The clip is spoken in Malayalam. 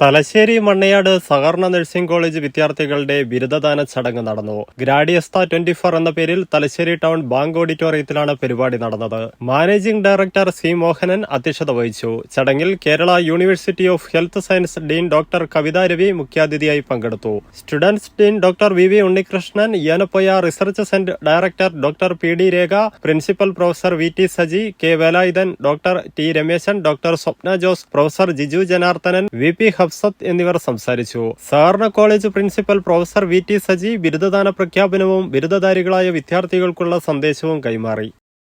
തലശ്ശേരി മണ്ണയാട് സഹകരണ നഴ്സിംഗ് കോളേജ് വിദ്യാർത്ഥികളുടെ ബിരുദദാന ചടങ്ങ് നടന്നു. ഗ്രാഡിയസ്ത ട്വന്റി ഫോർ എന്ന പേരിൽ തലശ്ശേരി ടൗൺ ബാങ്ക് ഓഡിറ്റോറിയത്തിലാണ് പരിപാടി നടന്നത്. മാനേജിംഗ് ഡയറക്ടർ സി മോഹനൻ അധ്യക്ഷത വഹിച്ചു. ചടങ്ങിൽ Kerala university of health science dean doctor Kavitha Ravi മുഖ്യാതിഥിയായി പങ്കെടുത്തു. Students dean doctor V V Unnikrishnan Yenepoya research centre director doctor P D Rekha principal professor V T Saji K Velayudhan doctor T Rameshan doctor Swapna Jose professor Jiju Janardhanan V P Hafsath എന്നിവർ സംസാരിച്ചു. സഹകരണ college principal professor V T Saji ബിരുദദാന പ്രഖ്യാപനവും ബിരുദധാരികളായ വിദ്യാർത്ഥികൾക്കുള്ള സന്ദേശവും കൈമാറി.